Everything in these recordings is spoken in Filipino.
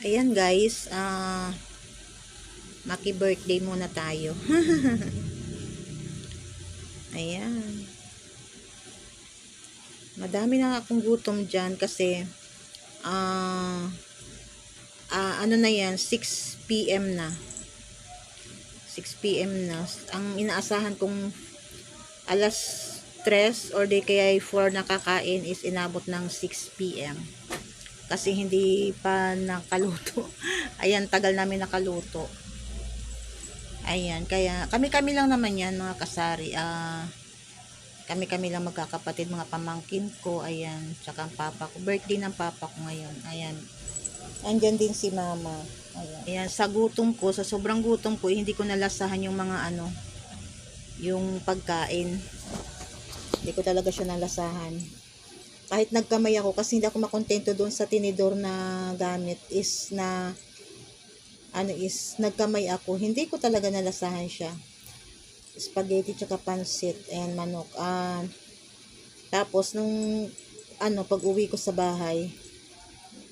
Ayan guys, ah maki birthday muna tayo. Ayan. Madami na akong gutom dyan kasi ah ah, ano na yan, 6 p.m. na. 6 p.m. na. Ang inaasahan kong alas 3 or di kaya 4 nakakain is inabot ng 6 p.m. Kasi hindi pa nakaluto. Ayan, tagal namin nakaluto. Ayan, kaya kami-kami lang naman yan mga kasari. Ah, kami-kami lang magkakapatid, mga pamangkin ko. Ayan, tsaka ang papa ko. Birthday ng papa ko ngayon. Ayan. Andyan din si mama. Ayan. Ayan, sa gutom ko, sa sobrang gutom ko, eh, hindi ko nalasahan yung mga ano, yung pagkain. Hindi ko talaga siya nalasahan kahit nagkamay ako kasi hindi ako makontento doon sa tinidor na gamit is na ano is nagkamay ako. Hindi ko talaga nalasahan siya. Spaghetti tsaka pansit and manok. Ah tapos nung ano pag uwi ko sa bahay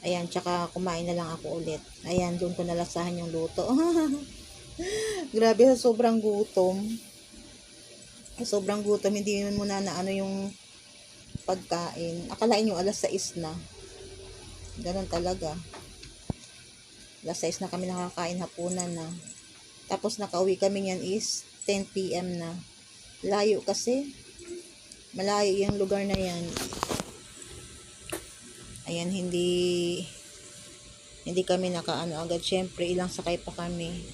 ayan tsaka kumain na lang ako ulit. Ayan doon ko nalasahan yung luto. Grabe sobrang gutom. Sobrang gutom. Hindi mo na na ano yung pagkain. Akalain nyo alas 6 na. Ganun talaga. Alas 6 na kami nakakain hapunan na. Tapos nakauwi kami niyan is 10 p.m. na. Layo kasi. Malayo yung lugar na yan. Ayan, hindi hindi kami nakaano agad. Siyempre, ilang sakay pa kami.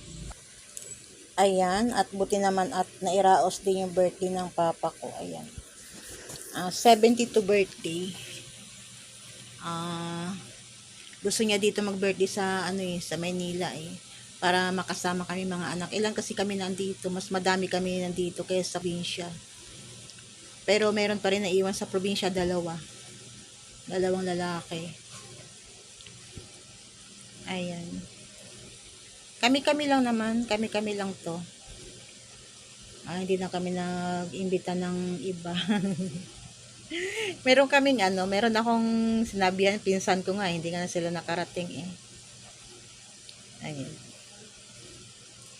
Ayan, at buti naman at nairaos din yung birthday ng papa ko. Ayan uh, 72 birthday. Ah, gusto niya dito mag-birthday sa ano eh, sa Maynila eh para makasama kami mga anak. Ilan kasi kami nandito, mas madami kami nandito kaysa sa probinsya. Pero meron pa rin naiwan sa probinsya dalawa. Dalawang lalaki. Ayan. Kami-kami lang naman, kami-kami lang to. Ah, hindi na kami nag-imbita ng iba. meron kaming ano, meron akong sinabihan, pinsan ko nga, hindi nga na sila nakarating eh. Ayun.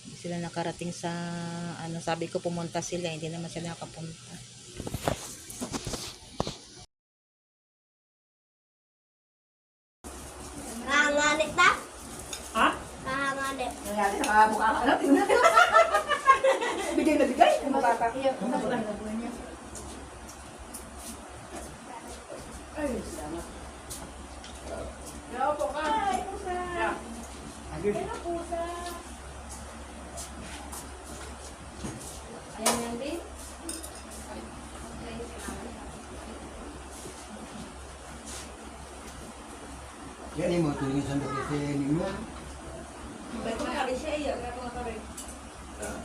Hindi sila nakarating sa, ano, sabi ko pumunta sila, hindi naman sila nakapunta. Nangangalit na? Ha? Nangangalit. Nangyari, nakamukha ka na. Tingnan mo. Bigay na bigay. Yung mukha ka. Ay, salamat. Kaya po ka. Ay, pusa. Agad. Ayan yan, babe. Yan mo, tuloy sa dati sa ninyo. Ba't ko nakari siya iya? Kaya ko nakari. Hmm.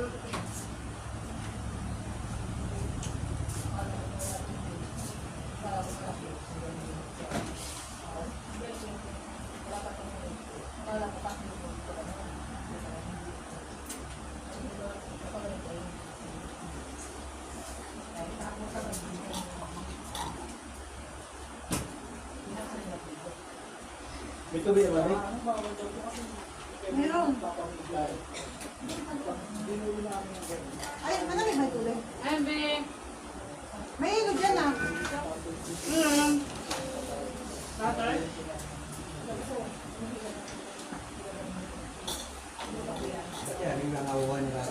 May tubig naman eh. Meron. Ay, ano may tuloy? Ayun, be. May ilog yan ah. Yung nangawa nila.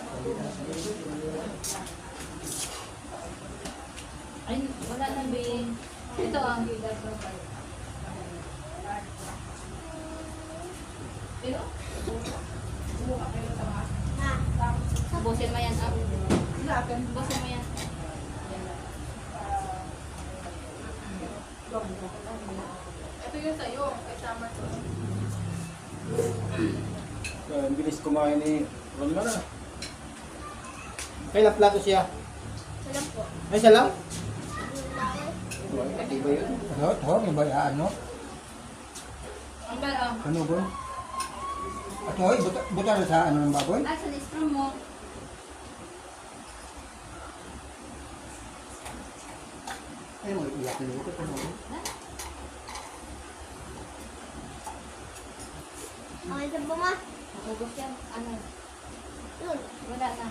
Ay, wala na, babe. Ito ang Pero? Ha? Busin mo yan, up. Ilakan. Busin mo yan. Ito yung sa'yo. Kay Summer to. Ang bilis kumain ni Ronman ah. Kailang plato siya? Alam po. Ay, siya lang? Pati ba yun? Ano? Ito, may bayaan, no? Ang bal, oh. Ano ba? Ito, buta, buta na sa ano ng baboy? Ah, sa listro mo. Ay, mo, iyak na ko. Ano? Ang isa po ma. Nakubos yan. Ano? Yun. Wala na.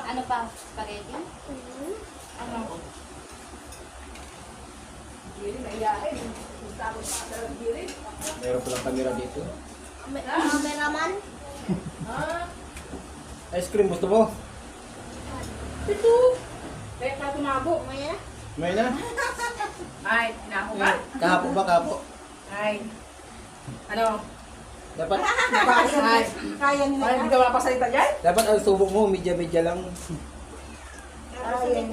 Ano pa? Spaghetti? Hmm. Ano? Meron palang kamera dito. May cameraman. Ice cream, gusto mo? Ito. Kaya ka tumabo. Maya na. May na? Ay, nako ba? Kahapo ba, kahapo? Ay. Ano? Dapat, Ay. Kaya nila. Ay, hindi ka mapasalita dyan? dapat ang subok mo, media-media lang. Ay,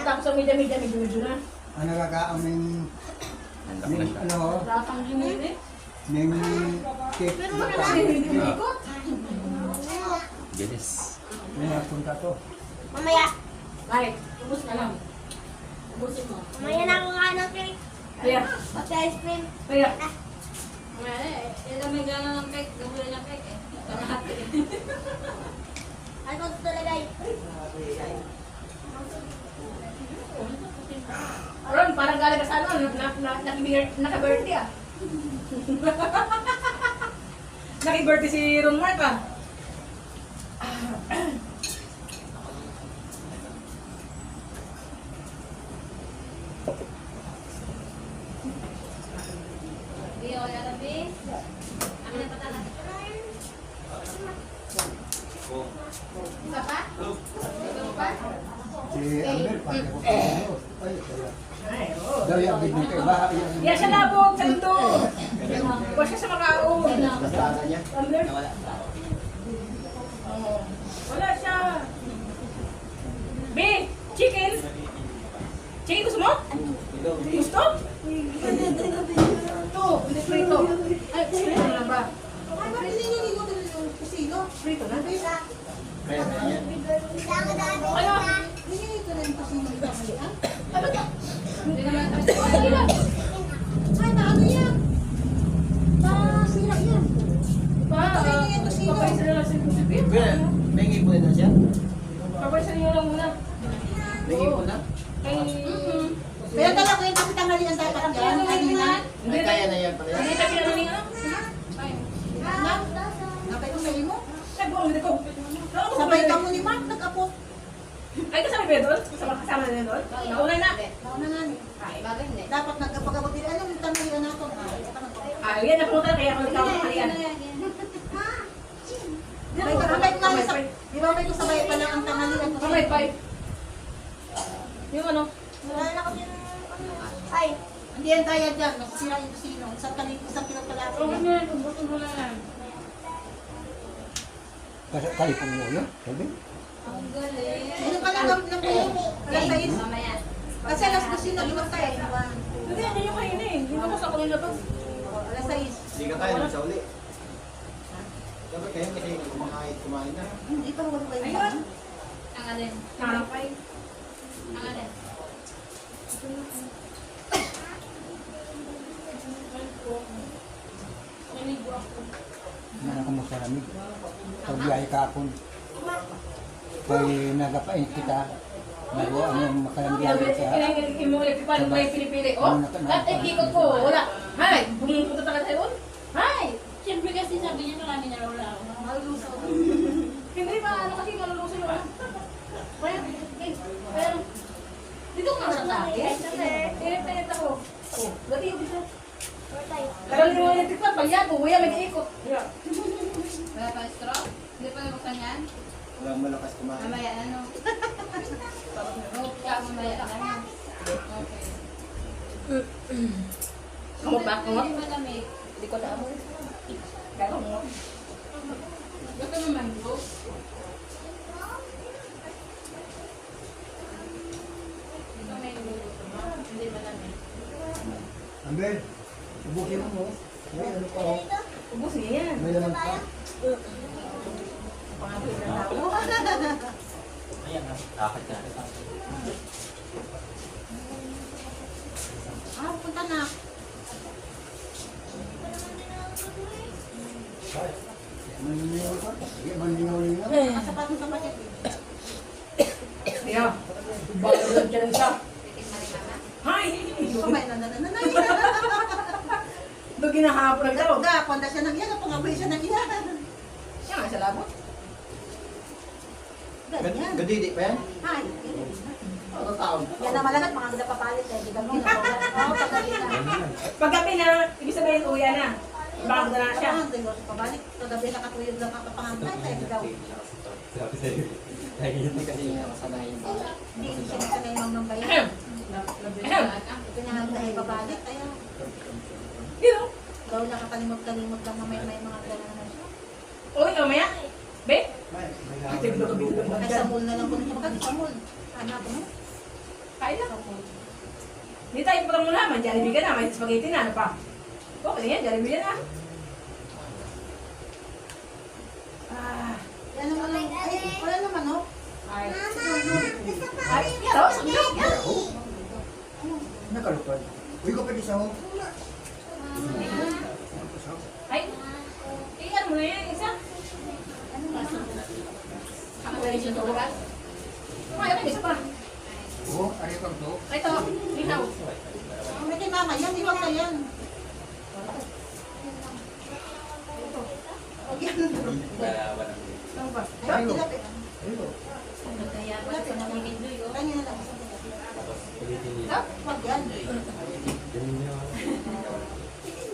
Tapos sa media-media, medyo-medyo na. Ano nag-aaming... May, ano, Rapang ginili. may cake. Mo ikot. Bilis. May napunta to. Mamaya. Ay, ubus na lang. Mamaya na ako kain ng cake. Kaya, Pati ice cream. kaya. Wala eh. Ito may gano'n ng cake. Gabulan ng cake eh. Kalahati. Ay, kung talaga eh. Ron, parang galing ka sa ano, naka-birthday ah. Naki-birthday si Ron Mark ah. Di, o, yan, Bi. Amin na patala. Isa pa? Ito pa? Si Amber, pati ko pa. Ay, kaya. Ay, oo. Daw yung kay baha. Yan siya labog sa ito. Huwag siya sa makaon. Wala siya. B, chicken. Chicken gusto mo? Gusto? Ito, prito. Ay, prito na lang ba? Na? Kaya na. Ano? Hindi naman kasi wala lang. Pa, papaysa na si Kusipin. Kuya, may ngipon na siya? Papaysa niyo lang Pero talaga yung kasi tanghalian dapat ang Kaya naman kanina. yan. Ay, kaya na yan pala. Hindi tayo pinano niya. Ay. Napay ko sa imo. Ay, buong hindi ko. Sabay ka mo ni Mark, nag-apo. Ay, kasama ba doon? Kasama na doon? Nauna na. Nauna nga ni. Ay, bagay hindi. Dapat nagkapag-abot din. Anong tanghalian nato? Ah, yan na pumunta kaya ako ikaw ng kalian. Sabay ka, nga sa... Di ba may ko sabay pa lang ang tanghalian ko. Kamay, bye. Yung ano? Wala na kami ano. Ay. Hindi yan kaya dyan. Nasira yung kusino. Isang kalit, isang kilo pala. Oo. Ubusin mo na yan. Kasi kalipong mo yun. Sabi? Ang galing. Ano ka lang ng buo? Alas sais. Mamaya. Kasi alas kusino, limang tayo. Hindi, hindi yung kain eh. Hindi ko sa kanila ba? Alas sais. Hindi ka kaya nang sa uli. Dapat kayo kasi kumakain, kumain na. Hindi pa wala kayo. Ayun. Ang alin. Nakakay. Ang alin. Mana ka mo sa lamig. Pagbiyay ka akong. Kay nagapain kita. Nago ano yung makalambiyan sa... Paano ba yung pinipili? Oh, lahat ay ikot ko. Wala. Hay, pumunta ka tayo. Hay! Siyempre kasi sabi niya marami na wala ako. Hindi ba, ano kasi malulusin mo. Kaya, eh, pero, dito ka na sa akin. Pinipinit ako. Oh, dati yung bisa. Pero hindi mo yung tikman, palyago, huya may ikot. Yeah. Wala pa straw? Hindi pa nabuksan yan? Walang malakas kumain. Mamaya ano? Kaya mamaya ano? Okay. Kamot ba? Kamot? Hindi malamig. Hindi ko na amoy. Kaya kamot. Gusto mo mango? Mo. Amber, ubukin mo mo. May ano pa. Ubus niya yan. May laman pa. Ayan na. Lakad ka. Ah, punta na. Sa bakit. Lang siya ng isa? Hay! Kumay na na na na na. Ito ginahapon daw. Ga, panda siya ng iyan. Pangaboy siya ng iyan. Siya nga sa labot. Ganyan. Gadidi pa yan? Ay. Ano taon? Yan na malagat, mga ganda papalit eh. Di mo? Oo, pagalit na. Paggabi na, ibig sabihin uya na. Bago na siya. Ang tingos pabalik. Kagabi nakatuyod lang kakapangantay. Tayo daw. Sabi sa'yo. Nakikita kasi nakasanayin ba? Hindi siya nasanay mang nang bayan. Ahem. Ahem. Pinangantay babalik. Ayaw. Dito. Daw nakakalimot-kalimot lang na may mga gano'n naman siya. Uy, mamaya. Be? May, may Ate, bilo ka bilo. Ay, sa mall na lang kung siya magkakit sa mall. Hanap mo. Kain na. Hindi tayo putang muna. May Jollibee ka na. May spaghetti na. Ano pa? Okay yan. Jollibee yan ah. Ah. Yan naman lang. Ay, wala naman oh. Ay. Ay, yaro. Sandok. Nakalupad. Uy, ko pwede sa mo. Ay. Iyan mo na yan. Isa. Na yung tugas. Ay, ano isa pa? Oo, ari kang to. Ito. Ang may kay mama, yan, iwag na yan. O, yan. Ano ba? Ay, tilapit. Ayun. Tilapit na lang. Kanya na lang. Ha? Wag yan.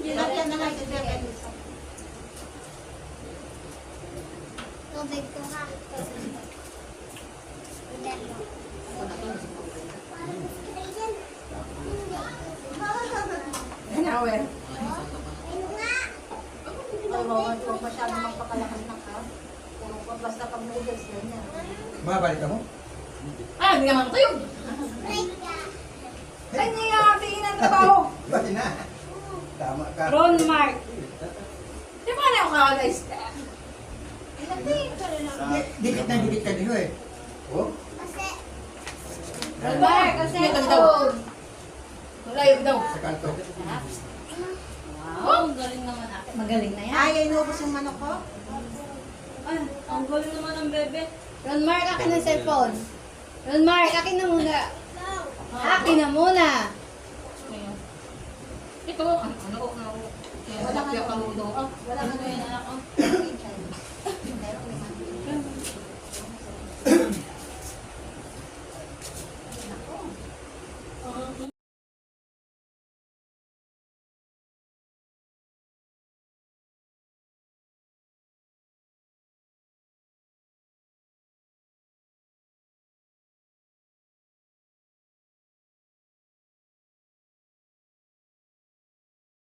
Tilapit na lang. Tubig ko ha. Bawal ko masyado magpakalakas ng ka. Puro ka, basta pag noodles yan yan. Mabalik ka mo? Ah, hindi naman tayo. Ay, hindi nga tingin ang trabaho. Bati na. Tama ka. Ron Mark. Di ba na ako guys? Di- Dikit na dikit ka dito eh. Oh? Ron Mark, kasi ito daw. Malayo daw. Sa kanto. Wow, galing naman ate. Magaling na Ay, ay, inubos yung manok ko. Ay, ang galing naman ng bebe. Ron Mark, akin ng cellphone. Ron Mark, akin na muna. Akin na muna. Ito, ano, ano, ano, Wala nga. Kaya kaludo. Wala nga.